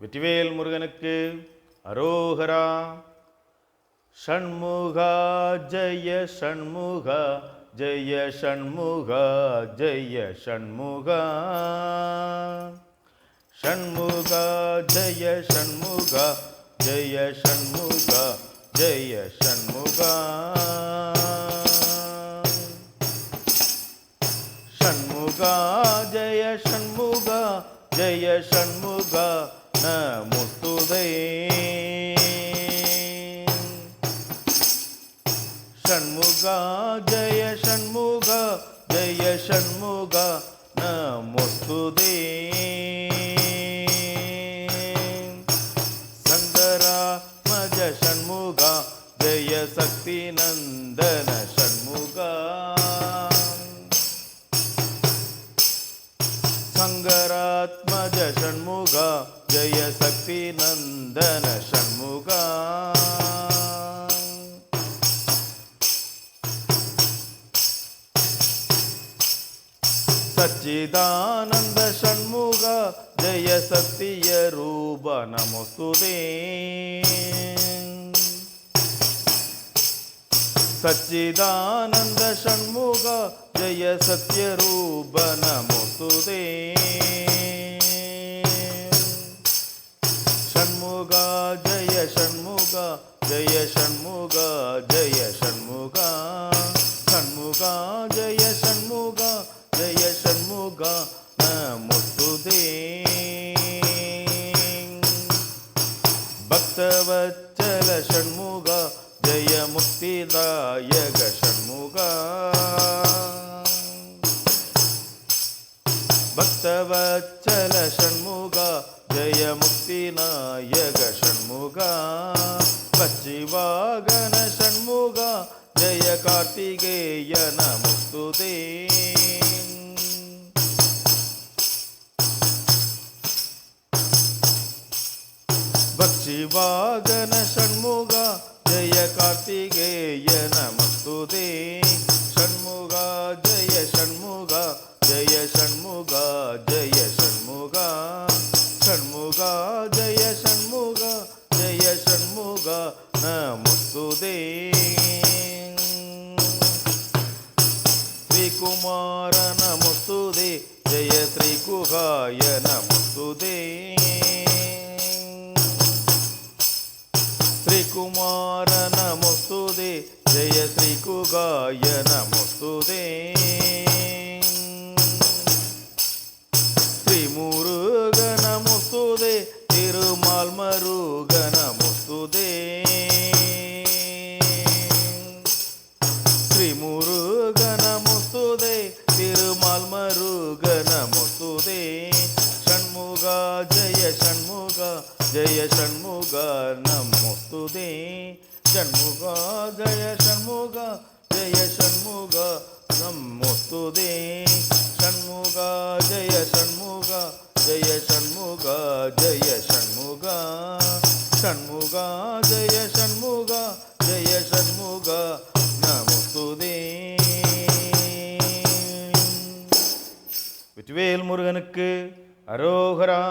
வெற்றிவேல் முருகனுக்கு அரோகரா. ஷண்முகா ஜெய ஷண்முகா ஜெய ஷண்முகா ஜெய ஷண்முகா ஷண்முகா ஜெய ஷண்முகா ஜெய ஷண்முகா ஜெய ஷண்முகா ஷண்முகா ஜெய ஷண்முகா ஜெய ஷண்முகா நமஸ்துதே ஷண்முகா ஜய ஷண்முகா ஜய ஷண்முகா நமஸ்துதே சங்கரா மஜ ஷண்முகா ஜய சக்தி நந்தன ஷண்முகா. சங்கராத்மஜ ஷண்முகா ஜெய சக்தி நந்தன ஷண்முகா. சச்சிதானந்த ஷண்முகா. ஜெய சக்திய ரூப நமஸ்துதே. சச்சிதானந்த ஷண்முகா ஜெய சத்ய ரூப நமஸ்துதே ஷண்முகா ஜெய ஷண்முகா ஜெய ஷண்முகா ஜெய ஷண்முகா ஷண்முகா ஜெய ஷண்முகா ஜெய ஷண்முகா நமஸ்துதே பக்தவச்சல ஷண்முகா ஜெய முக்திதாயக ஷண்முகா பக்தவச்சல ஷண்முகா ஜெய முக்திநாயக ஷண்முகா பச்சிவாகன ஷண்முகா ஜெய கார்த்திகேய நமுஸ்துதே. பக்ஷிவாகன ஷண்முகா जय कार्तिकेय नमस्तु ते षण्मुगा, जय षण्मुगा जय षण्मुगा जय षण्मुगा। षण्मुगा, जय षण्मुगा जय षण्मुगा नमस्तु ते श्रीकुमार नमस्तु ते जय श्रीकुहाय नमः శ్రీకుమార నమస్తుదే జయ శ్రీకుగాయ నమస్తుదే శ్రీమురుగ నమస్తుదే తిరుమాల్ మరుగ నమస్తుదే శ్రీ మురుగ నమస్తుదే తిరుమాల్ మరుగ నమస్తుదే షణ్ముగ జయ షణ్ముగ ஜய சண்முகா நம்முத்துதே ஷண்முகா ஜய சண்முகா ஜய சண்முகா நம்முத்துதே சண்முகா ஜய சண்முகா ஜய சண்முகா ஜய சண்முகா சண்முகா ஜய சண்முகா ஜய சண்முகா நமத்துதே வெற்றிவேல் முருகனுக்கு அரோகரா।